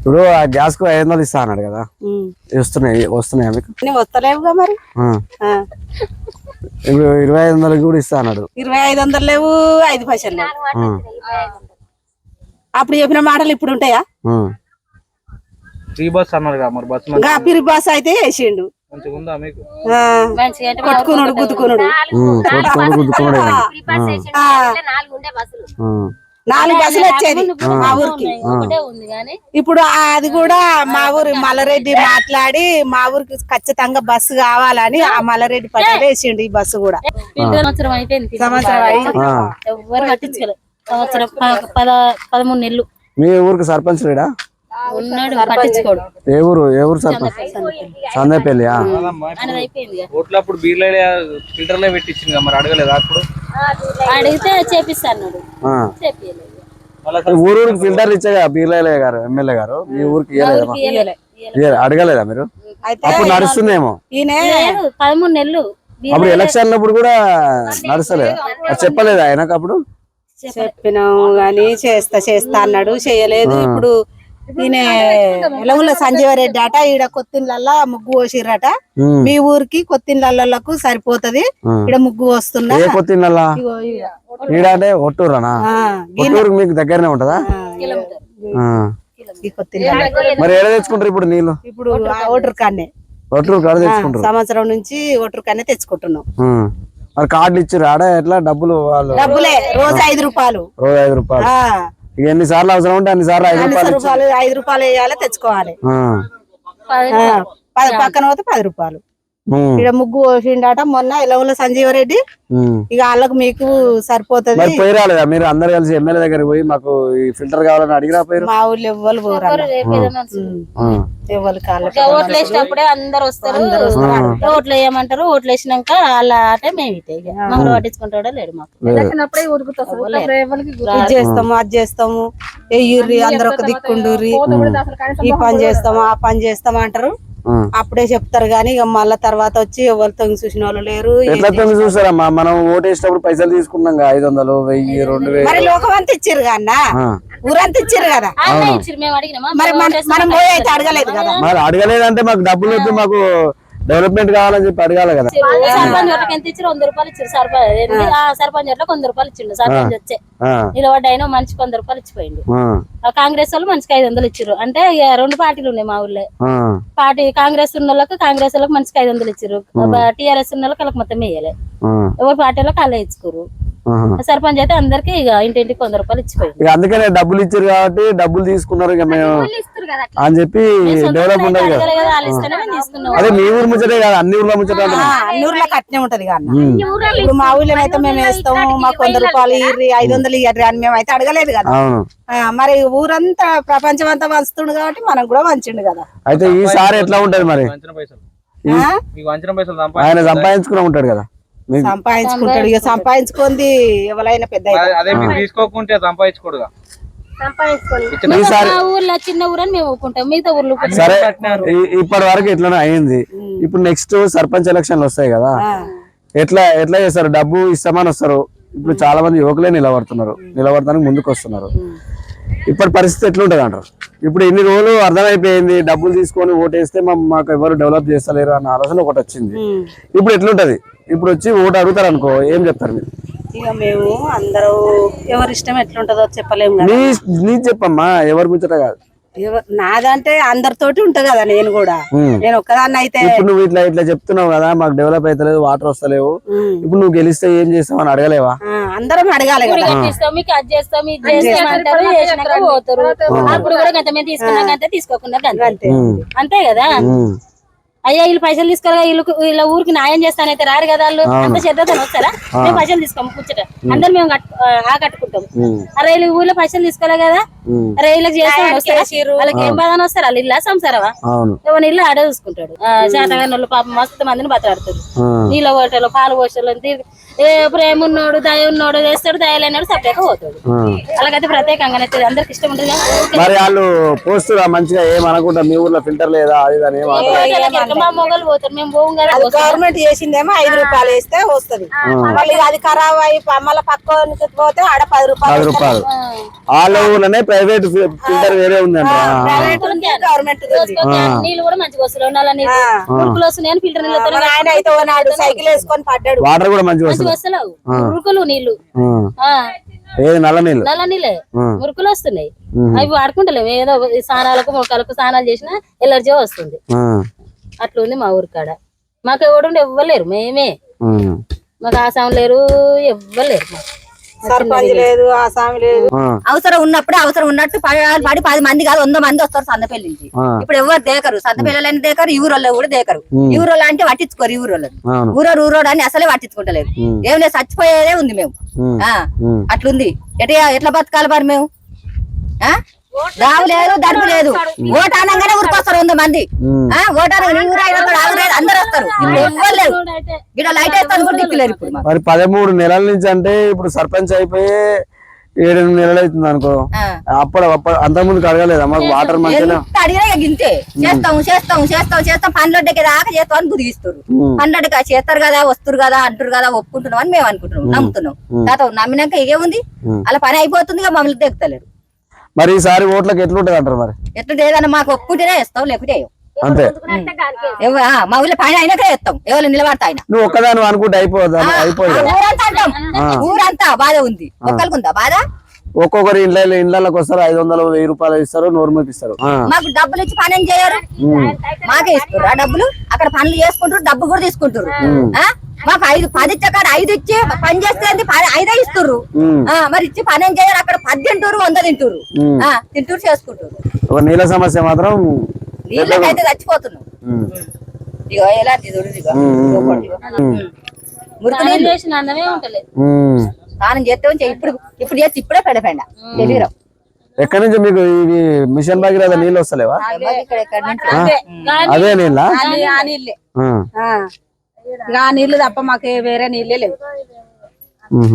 ఇప్పుడు ఆ గ్యాస్కు ఐదు వందలు ఇస్తా అన్నాడు కదా. వస్తున్నాయి వస్తున్నాయా మీకు? వస్తలేవుగా మరి. ఇప్పుడు ఇరవై ఐదు వందలకి కూడా ఇస్తా అన్నాడు. ఇరవై ఐదు వందలు లేవు ఐదు పైసలు. అప్పుడు చెప్పిన మాటలు ఇప్పుడు ఉంటాయా. ఫ్రీ బస్ అన్నారు కదా మరి బస్ పిరి బాస్ అయితే వేసిండు మంచిగా ఉందా నాలుగు బస్సులు వచ్చేది మా ఊరికి. ఇప్పుడు అది కూడా మా ఊరు మల్లారెడ్డి మాట్లాడి మా ఊరికి ఖచ్చితంగా బస్సు కావాలని ఆ మల్లారెడ్డి పట్టాలు వేసిండు ఈ బస్సు కూడా. సంవత్సరం అయిపోయింది సంవత్సరం పట్టించుకోలేదు. పద పదమూడు నెలలు. మీ ఊరికి సర్పంచ్ లేడా? ఉన్నాడు పట్టించుకోడు. ఏ ఊరు ఏ ఊరు సర్పంచ్? సందేపల్లి బీర్లే ఫిల్టర్లే పెట్టించింది మరి అడగలేదు అప్పుడు? అడిగితే చేపిస్తా అన్నాడు. చేపియలేదు. మళ్ళీ ఊరికి ఫిల్టర్ ఇచ్చాగా బీర్లయ్య గారు ఎమ్మెల్యే గారు? మీ ఊరికి. అడగలేదా మీరు? అయితే అప్పుడు నడుస్తుందేమో? పదమూడు నెలలు. అప్పుడు ఎలక్షన్ అప్పుడు కూడా నడుస్తలేదు చెప్పలేదు ఆయనకు అప్పుడు? చెప్పినాము గాని చేస్తా చేస్తా అన్నాడు. చేయలేదు. ఇప్పుడు ఈయన ఎలవుల సంజీవ రెడ్డి అట ఈడ కొత్తిళ్ళల్లా ముగ్గు పోసిర్రట. ఉమ్. మీ ఊరికి కొత్తిళ్ళకు సరిపోతది. ఈడ ముగ్గు వస్తున్నా ఈడ. ఈడ. అంటే ఒట్టూరనా? మీకు దగ్గరనే ఉంటదా? కొత్తిళ్ళ మరి ఎడ తెచ్చుకుంటారు ఇప్పుడు నీళ్ళు? ఇప్పుడు ఆ ఓటర్ కాన్నే ఒట్టూరు కాడ తెచ్చుకుంటారు. సంవత్సరం నుంచి ఓటర్ కాన్నే తెచ్చుకుంటున్నాం. మరి కార్డులు ఇచ్చారు ఆడ ఎట్లా డబ్బులు వాళ్ళు? డబ్బులే రోజు ఐదు రూపాయలు. రోజు ఐదు రూపాయలు. ఆ, ఇక ఎన్ని సార్లు అవసరం ఉంటే అన్ని సార్లు ఐదు రూపాయలు ఐదు రూపాయలు వేయాలి తెచ్చుకోవాలి. పక్కన పోతే పది రూపాయలు. ఇక్కడ ముగ్గు పోసిండట మొన్న ఎలవుల సంజీవ రెడ్డి ఉమ్. ఇక వాళ్ళకు మీకు సరిపోతది. మరి పోయి రాలేదా మీరు అందరు కలిసి ఎమ్మెల్యే దగ్గరికి పోయి మాకు ఈ ఫిల్టర్ కావాలని అడిగిరా పోయారు? మా ఊళ్ళో ఎవ్వరు పోరాలి కాళ్ళకి ఇంకా ఓట్లు వేసినప్పుడే అందరు వస్తారు. ఓట్లు వేయమంటారు. ఓట్లు వేసినాక వాళ్ళ ఆట మేము ఇక. మమ్మల్ని పట్టించుకుంటాడో లేడు మాకు. ఇది చేస్తాము అది చేస్తాము. ఎయ్యుర్రి అందరు ఒక దిక్కుండుర్రి ఈ పని చేస్తాము ఆ పని చేస్తాము అంటారు. అప్పుడే చెప్తారు గానీ ఇక మళ్ళా తర్వాత వచ్చి ఎవరు తొంగి చూసిన వాళ్ళు లేరు ఎట్లా తొమ్మిది చూసారమ్మా మనం ఓటు వేసినప్పుడు పైసలు తీసుకున్నాం ఐదు వందలు వెయ్యి రెండు వేలు మరి లోకం అంతా ఇచ్చారు కన్నా. ఊరంతా ఇచ్చారు కదా? మరి మన- మనం పోయి అయితే అడగలేదు కదా? మరి అడగలేదంటే మాకు డబ్బులు వద్దు మాకు డెవలప్మెంట్ కావాలని చెప్పి అడగాలి కదా. సర్పంచ్ ఎంత ఇచ్చారు వంద రూపాయలు ఇచ్చారు. సర్పంచ్ సర్పంచ్ ఓట్లకు వంద రూపాయలు ఇచ్చిండు. సర్పంచ్ వచ్చే. ఆ, నిలబడ్డ ఆయన మనిషికి వంద రూపాయలు ఇచ్చిపోయిండు. కాంగ్రెస్ వాళ్ళు మనిషికి ఐదు వందలు ఇచ్చారు అంటే రెండు పార్టీలు ఉన్నాయి మా ఊళ్ళో ఆ, పార్టీ కాంగ్రెస్ ఉన్న వాళ్ళకి కాంగ్రెస్ వాళ్ళకి మనిషికి ఐదు వందలు ఇచ్చారు టీఆర్ఎస్ ఉన్న వాళ్ళకి వాళ్ళకి మొత్తం వేయలే. ఎవరి పార్టీ వాళ్ళకి వాళ్ళే ఇచ్చుకోరు. సర్పంచ్ అయితే అందరికి ఇక ఇంటింటికి వంద రూపాయలు ఇచ్చిపోయింది. ఇక అందుకనే డబ్బులు ఇచ్చారు కాబట్టి డబ్బులు తీసుకున్నారు ఇక మేము అని చెప్పి డెవలప్ ఉండదు కదా. అదే మీ ఊరు ముచ్చటే కదా అన్ని ఊర్ల ముచ్చట ఆ, అన్ని ఊర్లో కట్నే ఉంటది ఇప్పుడు మా ఊళ్ళో అయితే మేము వేస్తాము మాకు వంద రూపాయలు ఇర్రి ఐదు వందలు ఇయ్యర్రి అని మేము అయితే అడగలేదు కదా. మరి ఊరంతా ప్రపంచం అంతా వంచుతుండు కాబట్టి మనం కూడా వంచిండు కదా. అయితే ఈసారి ఎట్లా ఉంటది మరి? వంచిన పైసలు ఆ? మీకు వంచిన పైసలు ఆయన సంపాదించుకుని ఉంటాడు కదా. సంపాదించుకుంటాడు. ఇక సంపాదించుకుంది ఎవరైనా పెద్ద. అదే మీరు తీసుకోకుంటే సంపాదించుకోడుగా. ఇచ్చిన ఈసారి మా ఊర్లో చిన్న ఊరు అని మేము ఒప్పుకుంటాం. మిగతా ఊర్లో ఒప్పుకుంటాం. సరే ఇప్పటి వరకు ఇట్లానే అయింది. ఇప్పుడు నెక్స్ట్ సర్పంచ్ ఎలక్షన్లు వస్తాయి కదా. ఎట్లా ఎట్లా చేస్తారు? డబ్బు ఇస్తామని వస్తారు. ఇప్పుడు చాలా మంది యువకులే నిలబడుతున్నారు. నిలబడటానికి ముందుకు వస్తున్నారు ఇప్పటి పరిస్థితి ఎట్లుంటది అంటారు? ఇప్పుడు ఇన్ని రోజులు అర్థమైపోయింది? డబ్బులు తీసుకొని ఓటేస్తే మాకు ఎవరు డెవలప్ చేస్తలేరు అన్న ఆలోచన ఒకటి వచ్చింది. ఇప్పుడు ఎట్లుంటది? ఇప్పుడు వచ్చి ఓటు అడుగుతారు అనుకో ఏం చెప్తారు మీరు? ఇక మేము అందరూ ఎవరి ఇష్టం ఎట్లుంటదో చెప్పలేము కదా. నీ నీ చెప్పమ్మా ఎవరి ముచ్చట కాదు. ఎవ- నాదంటే అందరితోటి ఉంటది కదా నేను కూడా. ఉమ్. నేను ఒక్కదాన్ని అయితే ఇప్పుడు నువ్వు ఇట్లా ఇట్లా చెప్తున్నావు కదా మాకు డెవలప్ అవుతలేదు వాటర్ వస్తలేవు. ఉమ్. ఇప్పుడు నువ్వు గెలిస్తే ఏం చేస్తావు అని అడగలేవా? ఆ, అందరం అడగాలి ఇప్పుడు కదా కట్టిస్తాం మీకు అది చేస్తాం ఇది చేస్తాం అంటారు చేసినాక పోతారు. అప్పుడు కూడా గంత మేము తీసుకున్నాం గంతే తీసుకోకుండా గంతే అంతే. అంతే కదా? ఉమ్. అయ్యా వీళ్ళు పైసలు తీసుకోరా? వీళ్ళు వీళ్ళ ఊరికి న్యాయం చేస్తానైతే రారు కదా వాళ్ళు? అంత శ్రద్ధతో వస్తారా మేము పైసలు తీసుకోము కూర్చుంటా. అందరు మేము కట్టు- ఆ, కట్టుకుంటాం. అరే వీళ్ళు ఊర్లో పైసలు తీసుకోలే కదా. అరే వీళ్ళకి చేస్తాం వస్తారా? వాళ్ళకి ఏం బాధ వస్తారు? వాళ్ళు ఇల్లా సంసారవా అవును. ఎవరి ఇల్లు ఆడే చూసుకుంటాడు. శాతగాని వాళ్ళు పాపం మస్తు మందిని బతలాడతారు. ఆ. నీళ్ళ ఓటలు పాలు పోషలు ఏ ప్రేమ ఉన్నోడు దయ ఉన్నోడు వేస్తాడు దయ లేనాడు సపరేట్గా పోతాడు. అలాగైతే ప్రత్యేకంగానే తెలియదు. అందరికి ఇష్టం ఉంటుంది? మరి వాళ్ళు పోస్తురా మంచిగా? ఏం అనుకుంటా మీ ఊర్లో ఫిల్టర్ లేదా? అది మా మొగలు పోతారు. మేము పోం కదా అది గవర్నమెంట్ చేసిందేమో ఐదు రూపాయలు వేస్తే వస్తది. మళ్ళీ అది ఖరాబ్ అయ్యి మళ్ళీ పక్క పోతే ఆడ పది రూపాయలు పది రూపాయలు. వాళ్ళ ప్రైవేట్ ఫిల్టర్ వేరే గవర్నమెంట్ నీళ్ళు కూడా మంచిగా వస్తున్నాయి నల్ల నీళ్ళు ఉరుకులు వస్తున్నాయి అని ఫిల్టర్ నీళ్ళతో ఆయన అయితే సైకిల్ వేసుకొని పడ్డాడు. వాటర్ కూడా మంచిగా మంచిగా వస్తుంది. వస్తలేవు. ఉరుకులు. ఆ. ఏది? నల్ల నీళ్ళు? నల్ల నీళ్ళే. మురుకులు వస్తున్నాయి. అవి వాడుకుంటలేము. ఏదో స్నానాలకు మొక్కలకు స్నానాలు చేసినా ఎలర్జీ వస్తుంది. అట్లా ఉంది మా ఊరి కాడ. మాకు ఎవడు ఇవ్వలేరు మేమే. మాకు ఆసాం లేరు ఇవ్వలేరు మాకు. సర్పంచ్ లేదు ఆ స్వామి లేదు. అవసరం ఉన్నప్పుడే అవసరం ఉన్నట్టు పడి పడి పది మంది కాదు వంద మంది వస్తారు సందపల్లి నుంచి. ఇప్పుడు ఎవరు దేకరు? సందపల్లి దేకరు ఈ ఊరోళ్ళు కూడా దేకరు. ఈ ఊరోళ్ళు అంటే పట్టించుకోరు ఈ ఊరోళ్ళు అవును. ఊరోడు ఊరోడు అని అసలే పట్టించుకుంటలేదు. ఏం లేదు చచ్చిపోయేదే ఉంది మేము. అట్లుంది. ఎట్లా ఎట్లా బతకాలి మరి మేము? ఆ? రావు లేదు దడుపు లేదు. ఓటు అనగానే ఊరికొస్తారు వంద మంది. ఓటు అనగా అందరూ వస్తారు. లేరు. ఇక్కడ లైట్ వేస్తాను కూడా దిక్కులేరు ఇప్పుడు. మరి పదమూడు నెలల నుంచి అంటే ఇప్పుడు సర్పంచ్ అయిపోయి ఏడు ఎనిమిది నెలలు అవుతుంది అనుకో. అప్పుడు అప్పుడు అంతకుముందు అడగలేదా? మాకు వాటర్ మంచిగా అడిగినా గింతే. చేస్తాం చేస్తాం చేస్తాం చేస్తాం. పనులడ్డకి దాకా చేస్తాం అని బుదిగిస్తారు. పనులడ్డక చేస్తారు కదా వస్తారు కదా అంటారు కదా ఒప్పుకుంటున్నాం అని మేము అనుకుంటున్నాం నమ్ముతున్నాం. తాత నమ్మినాక ఇకేముంది ఉమ్. అలా పని అయిపోతుంది మమ్మల్ని దిగుతలేరు. మరి ఈసారి ఓట్లకు ఎట్లుంటది అంటారు మరి? ఎట్లా ఏదైనా మాకు ఒప్పుకుంటేనే ఇస్తాం లేకుంటే. అంతే. ఎవ- ఆ, మా ఊళ్ళో పైన అయినాకే ఇస్తాం ఎవరు నిలబడతా ఆయన నువ్వు ఒక్కదాని అనుకుంటే అయిపోదా? కదా. ఊరంతా అంటాం. ఊరంతా బాధ ఉంది. ఒక్కరికి ఉందా బాధ? ఒక్కొక్కరు ఇండ్ల ఇండ్లకి వస్తారు ఐదు వందలు వెయ్యి రూపాయలు ఇస్తారు నూరు ఇస్తారు. మాకు డబ్బులు ఇచ్చి పని చేయరు? మాకే ఇస్తారు. ఆ డబ్బులు అక్కడ పనులు చేసుకుంటారు డబ్బు కూడా తీసుకుంటారు. ఆ? మాకు ఐదు పది ఇచ్చే కాడ ఐదు ఇచ్చి పని చేస్తే ఐదే ఇస్తారు మరి ఇచ్చి పని ఏం చేయరు? అక్కడ పది తింటారు వంద తింటారు. తింటూరు చేసుకుంటారు. ఒక నీళ్ళ సమస్య మాత్రం నీళ్ళకైతే చచ్చిపోతున్నాం. ఇగో ఎలాంటి. మురికి నీళ్ళు. చేసిన అందమే ఉంటలేదు. స్నానం చేస్తే ఉంచే ఇప్పుడు ఇప్పుడు చేస్తే ఇప్పుడే పెడపెండ తెలియరావు ఎక్కడి నుంచి మీకు ఇవి మిషన్ భగీరథ నీళ్ళు వస్తలేవా? అదే. నీళ్ళ? నీళ్ళే. ఇక ఆ. నీళ్ళు తప్ప మాకు వేరే నీళ్ళే లేవు.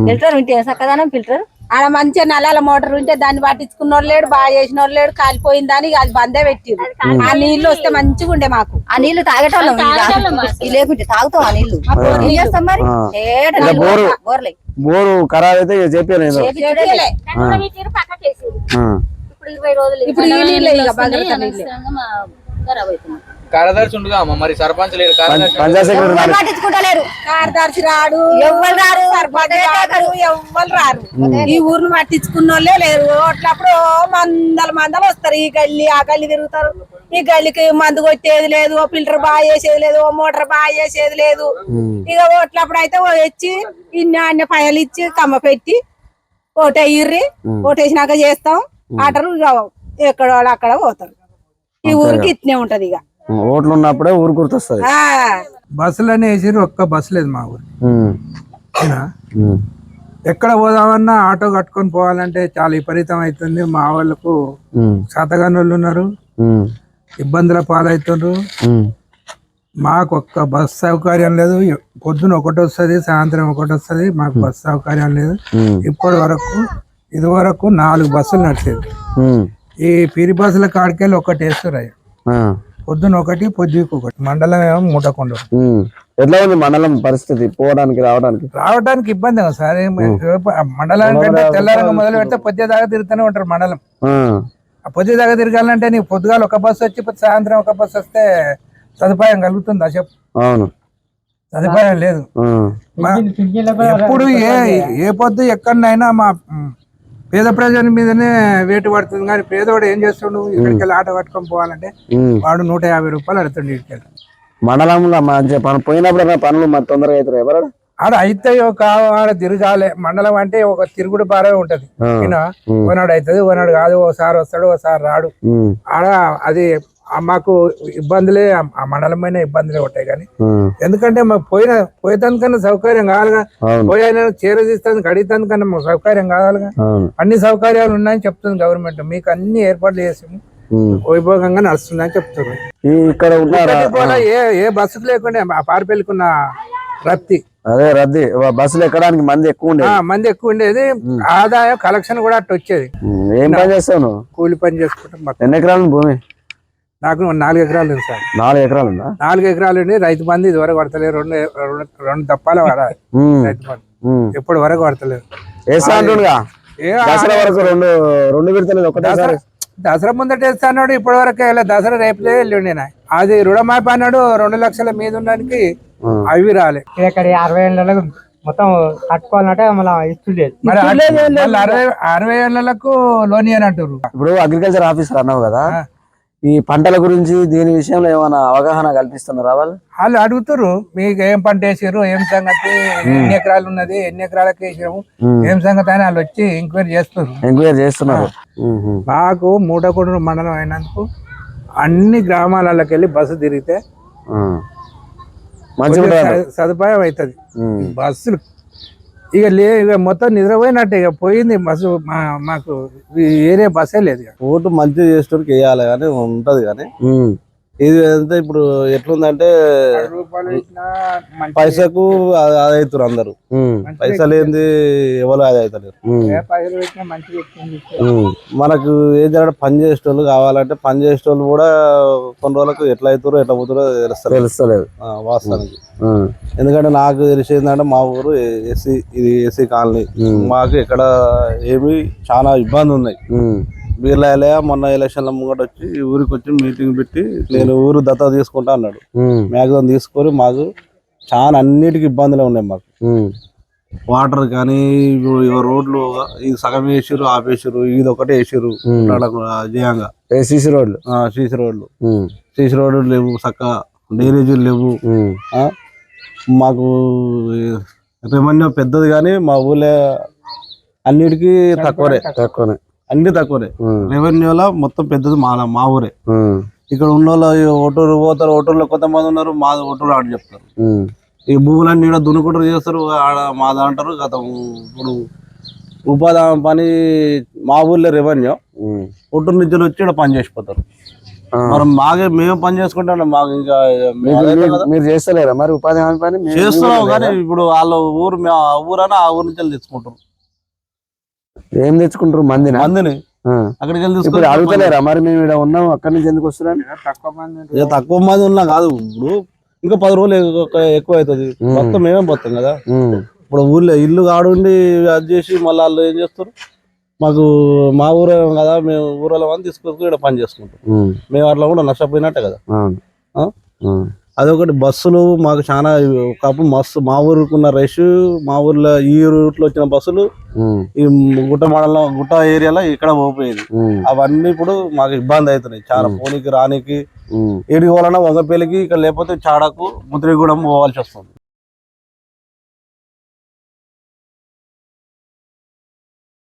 ఫిల్టర్ ఉంటే చక్కదనం ఫిల్టర్ ఆడ మంచిగా నల్లాల మోటార్ ఉంటే దాన్ని పట్టించుకున్నోడు లేడు బాగా చేసిన లేడు కాలిపోయిందని ఇక అది బందే పెట్టిరు ఆ నీళ్ళు వస్తే మంచిగా ఉండే మాకు. ఆ నీళ్ళు తాగేటోళ్ళం ఇది లేకుంటే తాగుతాం ఆ నీళ్ళు చేస్తాం మరి? బోరు. బోర్లే. బోరు ఖరాబ్ అయితే చెప్పలేదు. ఇప్పుడు ఇరవై రోజులు ఇప్పుడు ఈ నీళ్ళే ఖరాబ్ కార్యదర్శి ఉండుగా అమ్మ మరి సర్పంచ్ లేరు కార్యదర్శి పంచాయత్ సెక్రటరీ ఎవరు పట్టించుకుంటలేరు. కార్యదర్శి రాడు ఎవ్వరు రారు? సర్పంచ్ రాడు ఎవ్వరు రారు? ఈ ఊరిని పట్టించుకున్న వాళ్ళే లేరు. అట్లప్పుడు మందల మందలు వస్తారు. ఈ గల్లి ఆ గల్లి తిరుగుతారు. ఈ గల్లికి మందు కొట్టేది లేదు ఓ ఫిల్టర్ బాగా చేసేది లేదు ఓ మోటార్ బాగా చేసేది లేదు. ఇక ఓట్లప్పుడు అయితే ఓ వచ్చి ఇన్ని అన్ని పైలు ఇచ్చి కమ్మ పెట్టి ఓటేయ్యి ఓటేసినాక చేస్తాం. ఆటరు ఇక ఎక్కడ వాళ్ళు అక్కడ పోతారు. ఈ ఊరికి ఇట్నే ఉంటది ఇక. ఓట్లు ఉన్నప్పుడే ఊరు గుర్తొస్తుంది. ఆ. బస్సులన్నీ వేసిర్రు ఒక్క బస్సు లేదు మా ఊరు? ఎక్కడ పోదామన్నా ఆటో కట్టుకొని పోవాలంటే చాలా విపరీతం అవుతుంది. మా వాళ్ళకు శాతగాని వాళ్ళు ఉన్నారు. ఇబ్బందుల పాలవుతుండ్రు. మాకు ఒక్క బస్ సౌకర్యం లేదు. పొద్దున ఒకటి వస్తుంది సాయంత్రం ఒకటి వస్తుంది. మాకు బస్ సౌకర్యం లేదు. ఇప్పటి వరకు ఇది వరకు నాలుగు బస్సులు నడిచేది. ఈ పిరి బస్సుల కాడికెళ్ళి ఒకటి వేస్తారు అయ్యి. పొద్దున ఒకటి పొద్దుకు ఒకటి. మండలం ఏమో మూటకొండ. ఎట్లా ఉంది మండలం పరిస్థితి? పోవడానికి రావడానికి? రావడానికి ఇబ్బంది సార్. మండలం కంటే తెల్లారంగా మొదలు పెడితే పొద్దు దాకా తిరుగుతూనే ఉంటారు మండలం. పొద్దు దాకా తిరగాలంటే నీకు పొద్దుగాల ఒక బస్సు వచ్చి సాయంత్రం ఒక బస్సు వస్తే సదుపాయం కలుగుతుందా చెప్పు. అవును. సదుపాయం లేదు. ఎప్పుడు ఏ ఏ పొద్దు ఎక్కడనైనా మ్, పేద ప్రజల మీదనే వేటు పడుతుంది కానీ పేదవాడు ఏం చేస్తుండు ఇక్కడికి వెళ్ళి ఆట పట్టుకొని పోవాలంటే. వాడు నూట యాభై రూపాయలు అడుగుతుండు ఇక్కడికి మండలంలో మంచిగా పని పోయినప్పుడు పనులు మరి తొందరగా అవుతారు ఎవరు ఆడ అయితాయో కావో ఆడ తిరగాలి. మండలం అంటే ఒక తిరుగుడు బారే ఉంటది. ఓనాడు అవుతుంది ఓనాడు కాదు. ఓసారి వస్తాడు ఓసారి రాడు. ఆడ అది మాకు ఇబ్బందులే ఆ- ఆ మండలమైన ఇబ్బందులే ఉంటాయి కానీ. ఎందుకంటే మాకు పోయిన పోయేదానికన్నా సౌకర్యం కావాలిగా. పోయిన చేరదీస్తాను అడిగితానికన్నా మాకు సౌకర్యం కావాలిగా. అన్ని సౌకర్యాలు ఉన్నాయని చెప్తుంది గవర్నమెంట్. మీకు అన్ని ఏర్పాట్లు చేసాము. వైభోగంగా నడుస్తుందని చెప్తున్నారు. ఇక్కడ ఏ ఏ బస్సుకు లేకుండా ఆ పారిపెళ్ళికున్న రప్తి అదే రద్దీ. బస్సులు ఎక్కడానికి మంది ఎక్కువ ఉండే మంది ఎక్కువ ఉండేది. ఆదాయం కలెక్షన్ కూడా అట్టు వచ్చేది. ఏం పని చేస్తావు నువ్వు? కూలి పని చేసుకుంటాం ఎన్ని ఎకరాల భూమి? నాకు నాలుగు ఎకరాలు ఉంది సార్. నాలుగు ఎకరాలు ఉందా? నాలుగు ఎకరాలు ఉండి రైతు బంధు ఇది వరకు పడతలేదు రెండు రెండు దప్పాల పడాలి రైతు బంధు. ఉమ్. ఎప్పటి వరకు పడతలేదు దసరా వరకు రెండు రెండు విడతలేదు ఒకటేసారి దసరా ముందట వేస్తా అన్నాడు ఇప్పటి వరకు దసరా రేపులే వెళ్ళిండి అది రుణమాఫీ అన్నాడు రెండు లక్షల మీద ఉండడానికి. అవి రాలే. ఇక్కడ అరవై ఏళ్ళకు మొత్తం కట్టుకోవాలంటే మళ్ళీ ఇస్తుండేది అరవై అరవై ఏళ్ళకు లోన్ అని అంటారు ఇప్పుడు అగ్రికల్చర్ ఆఫీసర్ అన్నావు కదా ఈ పంటల గురించి దీని విషయంలో ఏమైనా అవగాహన కల్పిస్తున్నారా వాళ్ళు? వాళ్ళు అడుగుతారు మీకు ఏం పంట వేసారు ఏం సంగతి ఎన్ని ఎకరాలు ఉన్నది ఎన్ని ఎకరాలకు వేసాము. ఏం సంగతి అని వాళ్ళు వచ్చి ఎంక్వైరీ చేస్తారు ఎంక్వైరీ చేస్తున్నారు. మాకు మూటకొండూరు మండలం అయినందుకు అన్ని గ్రామాలకి వెళ్ళి బస్సు తిరిగితే సదుపాయం అవుతుంది. బస్సులు ఇక లే ఇక మొత్తం నిద్రపోయినట్టే ఇక పోయింది బస్సు మా- మాకు ఈ ఏరియా బస్సే లేదు ఇక. ఓటు మంచిగా చేసేటోడికి వేయాలి కానీ ఉంటది కానీ. ఇది అంటే ఇప్పుడు ఎట్లుందంటే రూపాయలు ఇచ్చినా మంచి- పైసకు అది అది అవుతారు అందరు పైసలు ఏంది ఎవరు అది అవుతలేరు మనకు ఏం జరగడం పని చేసేటోళ్ళు కావాలంటే పని చేసేటోళ్ళు కూడా కొన్ని రోజులకు ఎట్లా అవుతారో ఎట్లా పోతారో తెలుస్తారు తెలుస్తలేదు. ఆ, వాస్తవానికి. ఎందుకంటే నాకు తెలిసేందంటే మా ఊరు ఎస్సీ ఇది ఎస్సీ కాలనీ. మాకు ఇక్కడ ఏమి చాలా ఇబ్బంది ఉన్నాయి. వీళ్ళ మొన్న ఎలక్షన్ల ముంగట వచ్చి ఊరికి వచ్చి మీటింగ్ పెట్టి నేను ఊరు దత్త తీసుకుంటా అన్నాడు. మ్యాక్సిమం తీసుకొని మాకు చాలా అన్నిటికీ ఇబ్బందులే ఉన్నాయి మాకు. వాటర్ కానీ రోడ్లు ఇది సగం వేసిరు ఆపేసిరు ఇది ఒకటే వేసిరు. జయంగా సీసీ రోడ్లు? సీసీ రోడ్లు. సీసీ రోడ్లు లేవు చక్క డ్రైనేజీలు లేవు? మాకు రెవెన్యూ పెద్దది కానీ మా ఊళ్ళో అన్నిటికీ తక్కువనే. తక్కువనే. అన్ని తక్కువనే రెవెన్యూలో మొత్తం పెద్దది మా మా ఊరే. ఇక్కడ ఉన్న వాళ్ళు ఓటూరు పోతారు ఓటూరులో కొంతమంది ఉన్నారు మా ఓటూరు ఆడ చెప్తారు. ఈ భూములన్నీ ఈడ దున్నుకుంటారు చేస్తారు ఆడ మాది అంటారు గత ఇప్పుడు ఉపాధి పని మా ఊర్లో రెవెన్యూ. ఒట్టూరు నుంచి వచ్చి ఇక్కడ పని చేసిపోతారు. మరి మాకే మేము పని చేసుకుంటాం మాకు ఇంకా మీరు- చేస్తలేరా మరి ఉపాధి హామీ పని చేస్తున్నాం కానీ? ఇప్పుడు వాళ్ళ ఊరు ఆ ఊరని ఆ ఊరు నుంచి తెచ్చుకుంటారు. ఏం తెచ్చుకుంటారు? మందినా? మందిని. అక్కడికి వెళ్ళి ఇప్పుడు తీసుకొని అడుగుతలేరా మరి మేము ఇక్కడ ఉన్నాం అక్కడి నుంచి ఎందుకు వస్తున్నాం తక్కువ మంది తక్కువ మంది ఉన్నా కాదు. ఇప్పుడు ఇంకా పది రోజులు ఎక్కువ- అవుతుంది మొత్తం మేమే పోతాం కదా. ఇప్పుడు ఊర్లో ఇల్లు కాడుండి అది చేసి మళ్ళీ వాళ్ళు ఏం చేస్తారు? మాకు మా ఊరే కదా మేము ఊరలో అని తీసుకొచ్చి ఇక్కడ పని చేసుకుంటాం. మేము. అట్లా కూడా నష్టపోయినట్టే కదా. ఆ? అదొకటి బస్సులు మాకు చాలా ఒకప్పుడు మస్తు మా ఊరుకున్న రష్ మా ఊర్లో ఈ రూట్లో వచ్చిన బస్సులు ఈ గుట్ట మండలం గుట్ట ఏరియాలో ఇక్కడ పోపోయేది అవన్నీ ఇప్పుడు మాకు ఇబ్బంది అవుతున్నాయి. చాలా పోనీకి రానికి. ఏడికి పోవాలన్నా వంగపల్లికి ఇక్కడ లేకపోతే చాడకు ముద్రిగూడెం పోవాల్సి వస్తుంది.